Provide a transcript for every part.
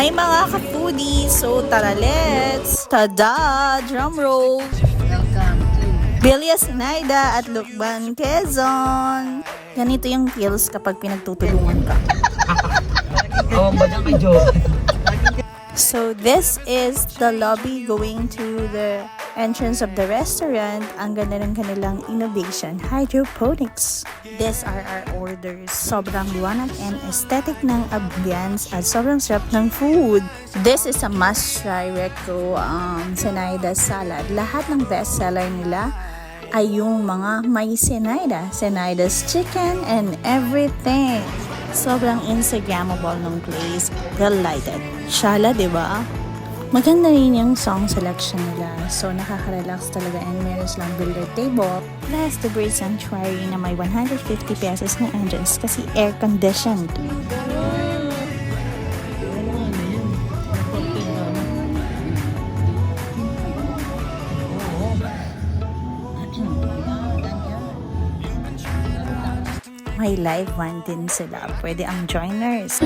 Hi mga ka-foodies! So tara let's! Tada! Drum roll! Welcome to Bilya Sinaida at Lukban, Quezon! Ganito yung feels kapag pinagtutulungan ka. Awang ba kay Joe? So this is the lobby going to the entrance of the restaurant. Ang ganda ng kanilang innovation, hydroponics. These are our orders. Sobrang liwanag and aesthetic ng ambience at sobrang sarap ng food. This is a must-try Reco um, Senaida salad. Lahat ng bestseller nila ay yung mga may Senaida. Senaida's chicken and everything. Sobrang Instagrammable ng place. Well lighted. Shala, di ba? Maganda rin yung song selection nila. So, nakaka-relax talaga and meron silang billiard table. Plus, the Bird Sanctuary na may 150 pesos na entrance kasi air-conditioned. May live band din sila. Pwede ang joiners.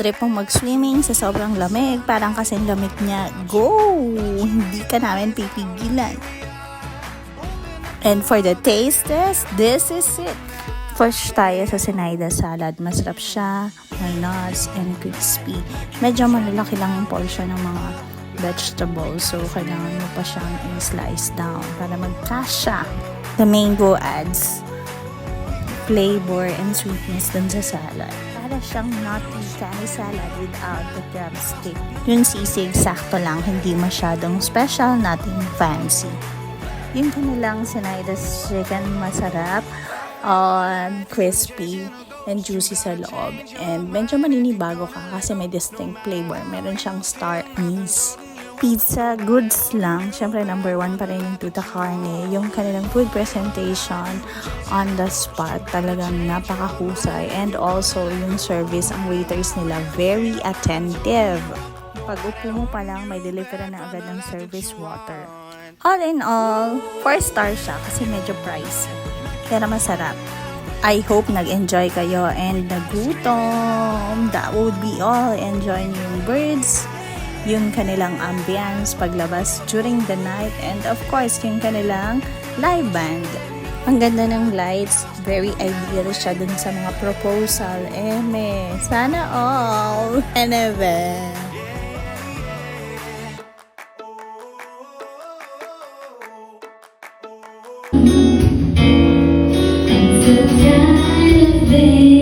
Kung trip mong mag-swimming sa sobrang lamig, parang kasing lamig niya, go! Hindi ka namin pipigilan. And for the taste test, this is it. First tayo sa Sinaida salad. Masarap siya, may nuts and crispy. Medyo malalaki lang yung portion ng mga vegetables. So, kailangan mo pa siyang i-slice down para magkasya. The mango adds flavor and sweetness dun sa salad. Para siyang nutty candy salad without the drumstick. Yung sisig, sakto lang, hindi masyadong special, nothing fancy. Yung kanilang Sinaida's chicken masarap, um, crispy, and juicy sa loob. And medyo maninibago ka kasi may distinct flavor. Meron siyang star anise. Pizza, goods lang. Siyempre, number one pa rin yung tuta carne. Yung kanilang food presentation on the spot, talagang napakahusay. And also, yung service, ang waiters nila, very attentive. Pag upo mo pa lang, may deliver na agad ng service water. All in all, 4 star siya kasi medyo pricey. Pero masarap. I hope nag-enjoy kayo and nagutom. That would be all. Enjoy yung birds, yung kanilang ambience paglabas during the night, and of course, yung kanilang live band. Ang ganda ng lights, very ideal siya dun sa mga proposal. Eme, sana all. Anyway. It's the time of day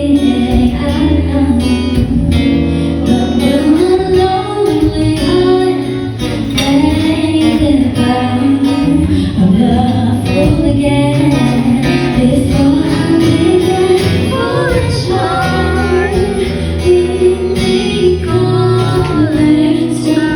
see.